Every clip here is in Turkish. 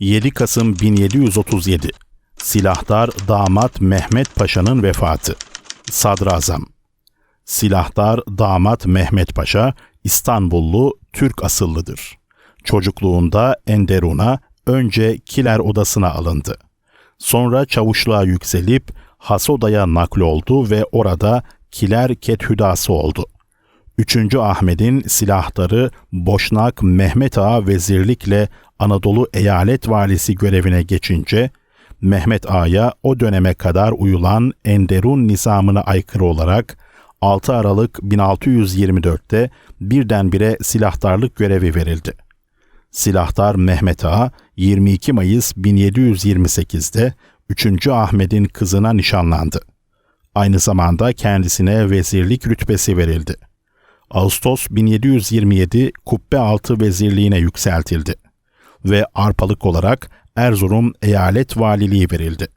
7 Kasım 1737 Silahdar Damat Mehmet Paşa'nın vefatı Sadrazam Silahdar Damat Mehmet Paşa İstanbullu Türk asıllıdır. Çocukluğunda Enderun'a önce kiler odasına alındı. Sonra çavuşluğa yükselip Hasoda'ya nakloldu ve orada kiler kethüdası oldu. 3. Ahmet'in silahları Boşnak Mehmet Ağa vezirlikle Anadolu eyalet valisi görevine geçince Mehmet Ağa'ya o döneme kadar uyulan Enderun nizamına aykırı olarak 6 Aralık 1624'te birdenbire silahtarlık görevi verildi. Silahtar Mehmet Ağa 22 Mayıs 1728'de 3. Ahmet'in kızına nişanlandı. Aynı zamanda kendisine vezirlik rütbesi verildi. Ağustos 1727 Kubbe Altı Vezirliğine yükseltildi ve arpalık olarak Erzurum Eyalet Valiliği verildi.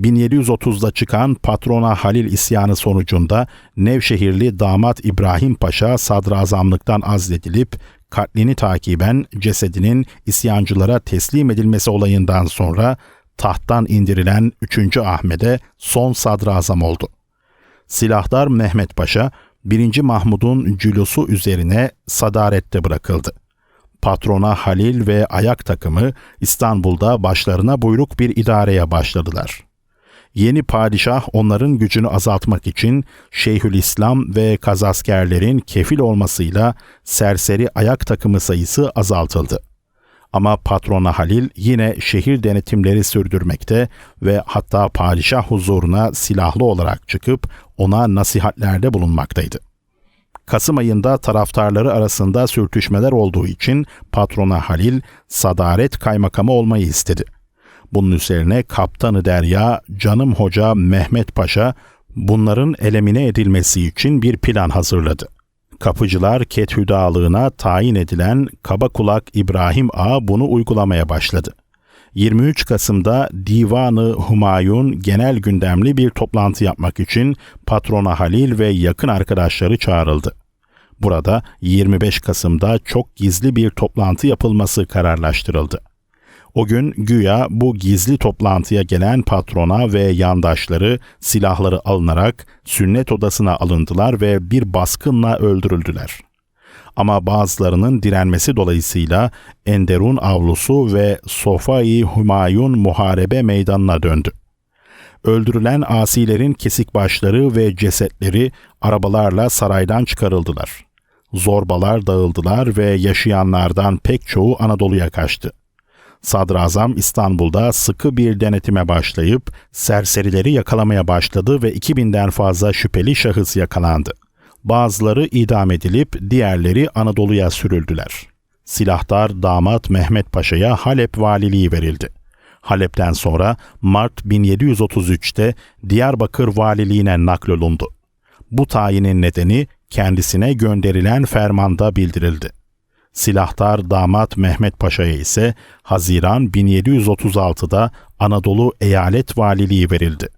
1730'da çıkan Patrona Halil isyanı sonucunda Nevşehirli damat İbrahim Paşa sadrazamlıktan azledilip katlini takiben cesedinin isyancılara teslim edilmesi olayından sonra tahttan indirilen 3. Ahmet'e son sadrazam oldu. Silahdar Mehmet Paşa 1. Mahmud'un cülusu üzerine sadarette bırakıldı. Patrona Halil ve ayak takımı İstanbul'da başlarına buyruk bir idareye başladılar. Yeni padişah onların gücünü azaltmak için Şeyhülislam ve kazaskerlerin kefil olmasıyla serseri ayak takımı sayısı azaltıldı. Ama patrona Halil yine şehir denetimleri sürdürmekte ve hatta padişah huzuruna silahlı olarak çıkıp ona nasihatlerde bulunmaktaydı. Kasım ayında taraftarları arasında sürtüşmeler olduğu için patrona Halil sadaret kaymakamı olmayı istedi. Bunun üzerine kaptanı Derya, canım hoca Mehmet Paşa bunların elemine edilmesi için bir plan hazırladı. Kapıcılar kethüdalığına tayin edilen Kabakulak İbrahim Ağa bunu uygulamaya başladı. 23 Kasım'da Divanı Humayun genel gündemli bir toplantı yapmak için patrona Halil ve yakın arkadaşları çağrıldı. Burada 25 Kasım'da çok gizli bir toplantı yapılması kararlaştırıldı. O gün güya bu gizli toplantıya gelen patrona ve yandaşları silahları alınarak sünnet odasına alındılar ve bir baskınla öldürüldüler. Ama bazılarının direnmesi dolayısıyla Enderun avlusu ve Sofai Humayun muharebe meydanına döndü. Öldürülen asilerin kesik başları ve cesetleri arabalarla saraydan çıkarıldılar. Zorbalar dağıldılar ve yaşayanlardan pek çoğu Anadolu'ya kaçtı. Sadrazam İstanbul'da sıkı bir denetime başlayıp serserileri yakalamaya başladı ve 2000'den fazla şüpheli şahıs yakalandı. Bazıları idam edilip diğerleri Anadolu'ya sürüldüler. Silahdar damat Mehmet Paşa'ya Halep valiliği verildi. Halep'ten sonra Mart 1733'te Diyarbakır valiliğine naklolundu. Bu tayinin nedeni kendisine gönderilen fermanda bildirildi. Silahtar damat Mehmet Paşa'ya ise Haziran 1736'da Anadolu Eyalet Valiliği verildi.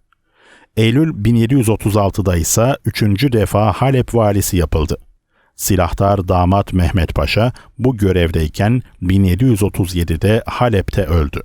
Eylül 1736'da ise üçüncü defa Halep valisi yapıldı. Silahtar damat Mehmet Paşa bu görevdeyken 1737'de Halep'te öldü.